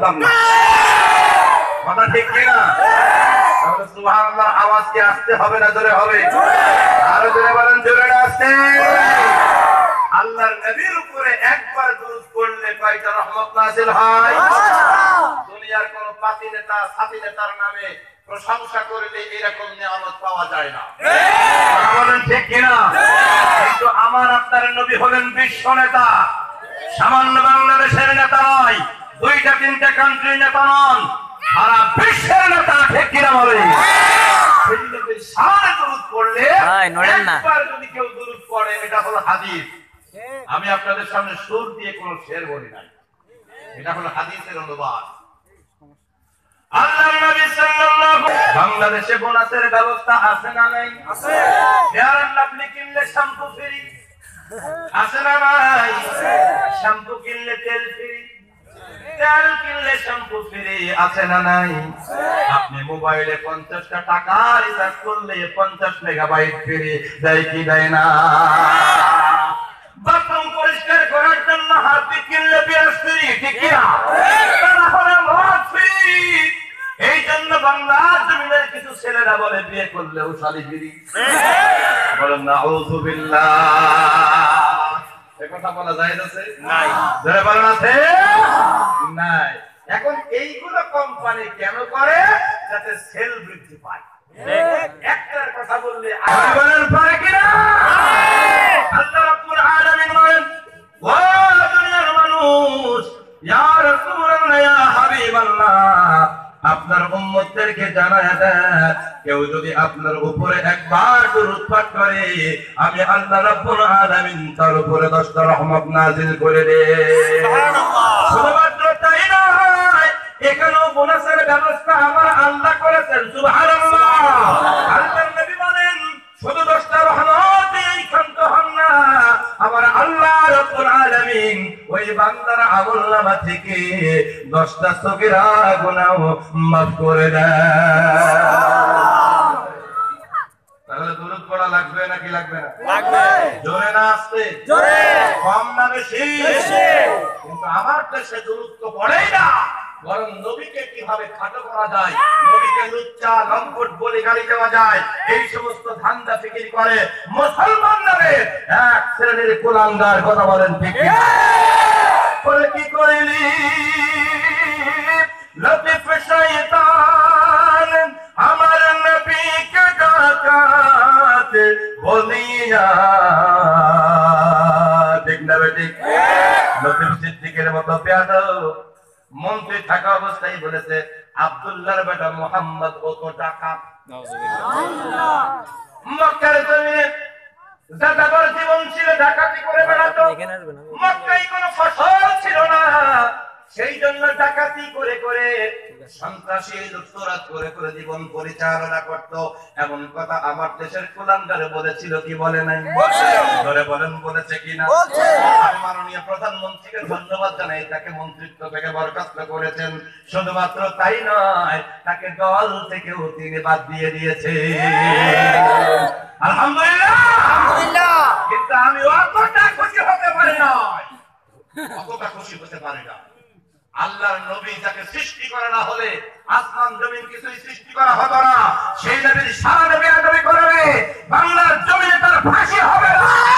পারতাম কথা ঠিক কিনা তাহলে আওয়াজ কি আসতে হবে না জোরে হবে? আরও জোরে বলেন, জোরে না আল্লাহর নবীর উপরে একবার দুরূদ পড়লে কয়টা রহমত নাযিল হয়? দুনিয়ার কোন পাতি নেতা, সাথী নেতার নামে প্রশংসা করলে এরকম নিয়ামত পাওয়া যায় না। বলেন ঠিক কিনা কিন্তু আমার আপনার নবী হলেন বিশ্ব নেতা, সামান্য বাংলাদেশের নেতা নয়। দুইটা তিনটা কান্ট্রি নেতা নন সারা বিশ্বের নেতা ঠিক কিনা বলে। একবার যদি কেউ এটা হলো হাদিস। আমি আপনাদের সামনে সুর দিয়ে কোন শের বলি নাই। এটা হলো হাদিসের অনুবাদ। নবী সাল্লাল্লাহু বাংলাদেশে বোনাসের ব্যবস্থা আছে না নাই? আছে। লাভলি কিনলে শ্যাম্পু ফ্রি। আছে না নাই? শ্যাম্পু কিনলে তেল ফ্রি। কিনলে শ্যাম্পু ফ্রি আছে না নাই? আপনি মোবাইলে পঞ্চাশটা টাকা রিচার্জ করলে পঞ্চাশ মেগাবাইট কি দেয় না? বাথরুম পরিষ্কার করার জন্য হারপিক কিনলে জমিনের কিছু ছেলেরা বলে, বিয়ে করলেও শালি ফ্রি। বলেন না কথা বলা যায় আছে নাই। ধরে বলেন আছে? নাই। এখন এইগুলো কোম্পানি কেন করে? যাতে সেল বৃদ্ধি পায়। একটার কথা বললে উম্মতদেরকে জানায় দেন কেউ যদি আপনার উপরে একবার দরুদ পাঠ করে আমি আল্লাহ রাব্বুল আলামিন তার উপরে 10টা রহমত নাযিল করে দে শুধুমাত্র তাই নয় এখানেও বোনাসের ব্যবস্থা আমার আল্লাহ করেছেন সুবহানাল্লাহ। আল্লাহর নবী বলেন শুধু দশটা রহমত এই ক্ষান্ত হন না আমার আল্লাহ রব্বুল আলামিন ওই বান্দার আমলনামা থেকে দশটা সগীরা গুনাহ মাফ করে তাহলে দূরত পড়া লাগবে নাকি লাগবে না? লাগবে। জোরে না আসতে? জোরে। কম না বেশি। কিন্তু আমার দেশে দূরত্ব পড়েই না। বরং নবীকে কীভাবে খাটো করা যায় নবীকে লুচ্চা লম্পট বলে গালি দেওয়া যায় এই সমস্ত ধান্দা ফিকির করে মুসলমান নামে এক শ্রেণির কুলাঙ্গার কথা বলেন ঠিক। কি করিলি? লতিফ শয়তান আমার নবীকে ডাকাত বলিয়া ঠিক না বেঠিক লতিফ সিদ্দিকের মতো পেয়াদো। মন্ত্রী থাকা অবস্থায় বলেছে আব্দুল্লাহর বেটা মোহাম্মদ ও তো ডাকাত। মক্কার জমিনে জীবন ছিল ডাকাতি করে বেড়াতো। মক্কায় কোনো ফসল সেই জন্য ডাকাতি করে করে সন্ত্রাসী লুটতরাজ করে করে জীবন পরিচালনা করত। এমন কথা আমার দেশের কুলাঙ্গারে বলেছিল কি বলে নাই? ধরে বলেন বলেছে কি না আমি মাননীয় প্রধানমন্ত্রীকে ধন্যবাদ জানাই তাকে মন্ত্রিত্ব থেকে বরখাস্ত করেছেন। শুধুমাত্র তাই নয় তাকে দল থেকেও তিনি বাদ দিয়ে দিয়েছে। আলহামদুলিল্লাহ! কিন্তু আমি অতটা খুশি হতে পারি না অতটা খুশি হতে পারি না। আল্লাহর নবী যাকে সৃষ্টি করা না হলে আসমান জমিন কিছুই সৃষ্টি করা হতো না। সেই নবীর সারা নবী আদবি করবে। বাংলার জমিনে তার ফাঁসি হবে না।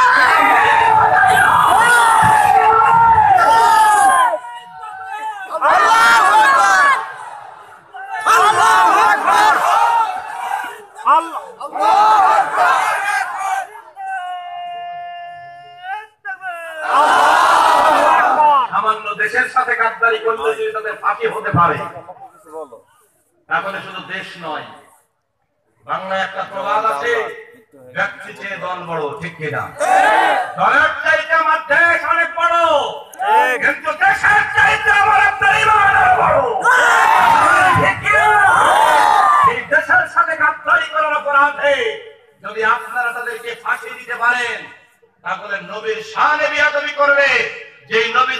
দেশের সাথে গাদ্দারি করলে যদি তাদের ফাঁকি হতে পারে। তাহলে শুধু দেশ নয় বাংলায় একটা প্রবাদ আছে ব্যক্তি চেয়ে দল বড় ঠিক কিনা দলের চাইতে আমার দেশ অনেক বড়। কিন্তু দেশের চাইতে আমার আপনার ইমান বড়। এই দেশের সাথে গাদ্দারি করার অপরাধে যদি আপনারা তাদেরকে ফাঁসি দিতে পারেন তাহলে নবীর শানে বিয়াদবি করবে। যেই নবী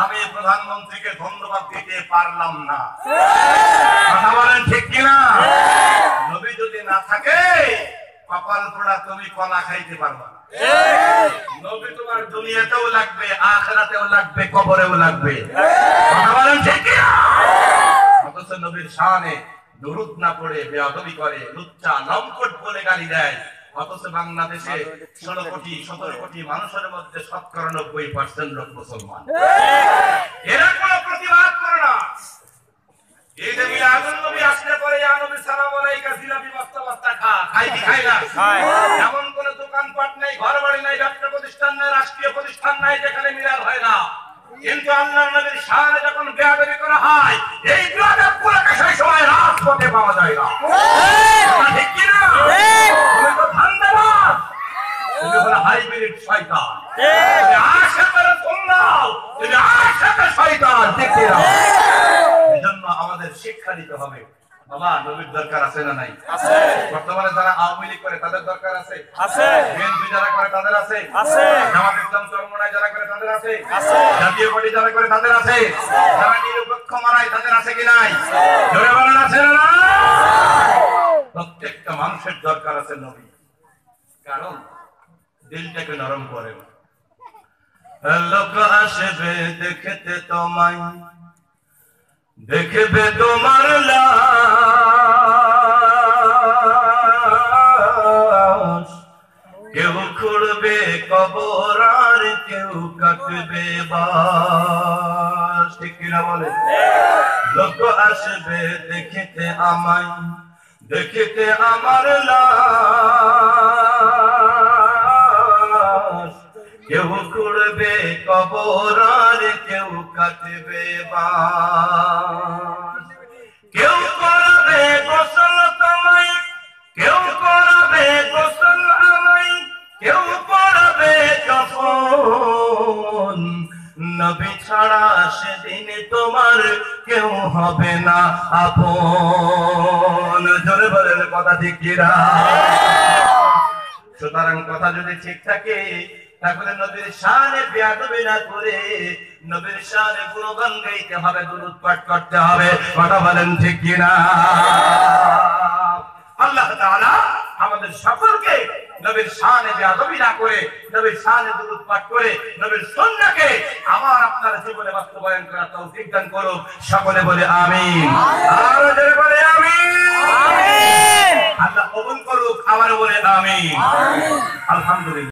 আমি প্রধানমন্ত্রীকে ধন্যবাদ দিতে পারলাম না। কথা বলেন ঠিক কিনা? নবী যদি না থাকে, কপাল পোড়া তুমি কলা খাইতে পারবা নবীর শানে দুরুদ না পড়ে, বেয়াদবি করে, লুচ্চা লম্পট বলে গালি দেয়। অথচ বাংলাদেশে ষোলো কোটি সতেরো কোটি মানুষের মধ্যে শতকরা নব্বই পার্সেন্ট লোক মুসলমান। এরা কোনো প্রতিবাদ করে না। এই যে মিলাদুল নবী আসলে পরে ইয়া নবী সালাম আলাইকা জিলাপি বস্তা বস্তা খা খাই কি খাই। না এমন কোন দোকানপাট নাই ঘর বাড়ি নাই ব্যবসা প্রতিষ্ঠান নাই রাষ্ট্রীয় প্রতিষ্ঠান নাই যেখানে মিলাদ হয় না। কিন্তু আল্লাহ নবীর শানে যখন বেয়াদবি করা হয় এই বেয়াদব সেই সময় রাজপথে পাওয়া যায় না কথা ঠিক কি না তুমি তো ধান্দাবাজ তুমি হলো হাইব্রিড শয়তান তুমি আশাতের তোমরাও তুমি আশাতের শয়তান ঠিক কি না এজন্য আমাদের শিক্ষা দিতে হবে বাবা নবীর দরকার আছে না নাই? আছে। বর্তমানে যারা আওয়ামী লীগ করে তাদের দরকার আছে? আছে। বিএনপি যারা করে তাদের আছে? আছে। জামাত ইসলাম চরমনায় যারা করে তাদের আছে? আছে। জাতীয় পার্টি যারা করে তাদের আছে? যারা নিরপেক্ষ মারায় তাদের আছে কি নাই? জোরে বলেন আছে না নাই? প্রত্যেকটা মানুষের দরকার আছে নবী। কারণ দিলটাকে নরম করে লোক আসবে দেখতে তোমায় দেখবে তোমার লাশ। কবর আর কেউ কাটবে বাস বলে? লোক আসবে দেখিতে আমায়, দেখিতে আমার লাশ। কেউ খুঁড়বে কবর আর কেউ কাটবে বাস নবী সেদিন তোমার কেউ হবে না আপন। জোরে বলেন কথা ঠিক সুতরাং কথা যদি ঠিক থাকে, তাহলে নবীর শানে বেয়াদবি না করে নবীর শানে গুণগান গাইতে হবে, দুরুদ পাঠ করতে হবে। কথা বলেন ঠিক কিনা? আল্লাহ তাআলা আমাদের সকলকে নবীর শানে বেয়াদবি না করে নবীর শানে দুরুদ পাঠ করে নবীর সুন্নাহকে আমার আপনার জীবনে বাস্তবায়ন করার তৌফিক দান করুক সকলে বলে আমিন। আর জোরে বলে আমিন। আল্লাহ কবুল করুক আবার বলে আমিন। আলহামদুলিল্লাহ।